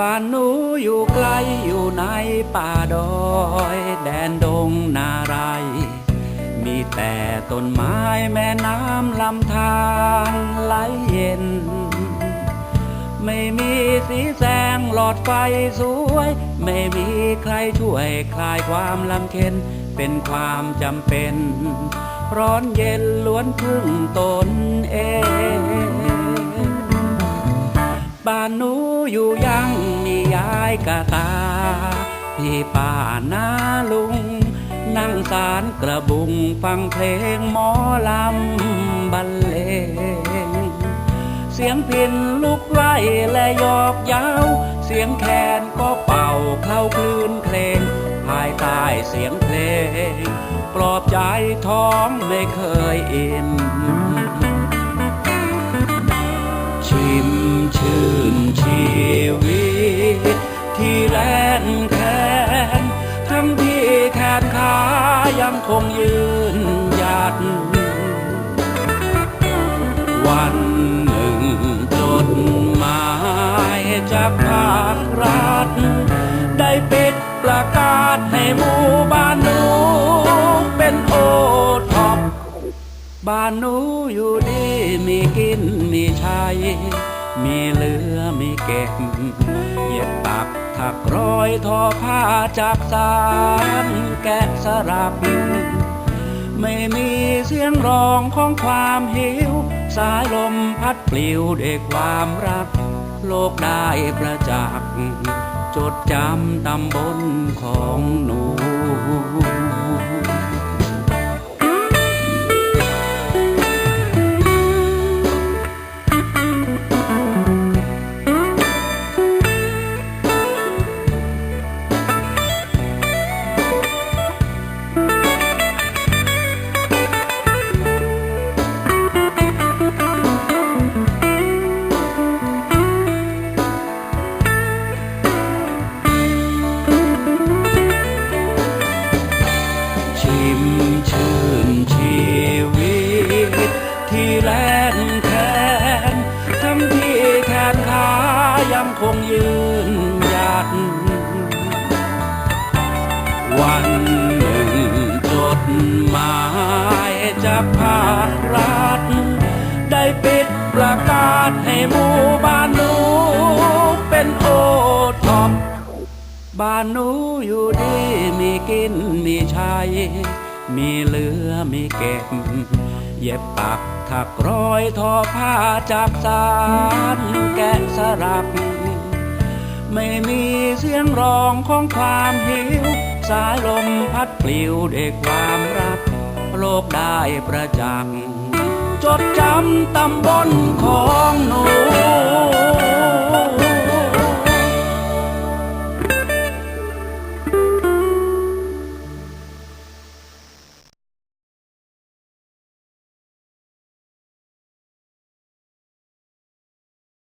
บ้านหนูอยู่ไกลอยู่ในป่าดอย แดนดงนาไร มีแต่ต้นไม้แม่น้ำลำธารไหลเย็น ไม่มีสีแสงหลอดไฟสวย ไม่มีใครช่วยคลายความลำเค็น เป็นความจำเป็น ร้อนเย็นล้วนพึ่งตนเอง บ้านหนูอยู่ยังมียายกะตา พี่ป้านาลุง นั่งสารกระบุงฟังเพลงหมอลำบรรเลง เสียงพินลุกไล่และยอบย้าเสียงแคนก็เป่าเข้าคลื่นเพลง ภายใต้เสียงเพลง ปลอบใจท้องไม่เคยอิ่ม ด วันหนึ่งจดหมายจากภาครัฐ ได้ปิดประกาศให้หมู่บ้านหนูเป็นโอท็อปบ้านหนูอยู่ดีมีกินมีใช้มีเหลือมีเก็บเย็บปักถักร้อยทอผ้าจากสารแกะสลัก ไม่มีเสียงร้องของความหิว สายลมพัดปลิวด้วยความรัก โลกได้ประจักษ์จดจำตำบลของหนู งยืนหยัด วันหนึ่งจดหมายจากภาครัฐได้ปิดประกาศให้หมู่บ้านหนูเป็นโอท็อปบ้านหนูอยู่ดีมีกินมีใช้มีเหลือมีเก็บ เย็บปักถักร้อยทอผ้าจากสารแกะสลัก ไม่มีเสียงร้องของความหิว สายลมพัดปลิวเด็กความรัก โลกได้ประจักษ์จดจำตำบลของหนู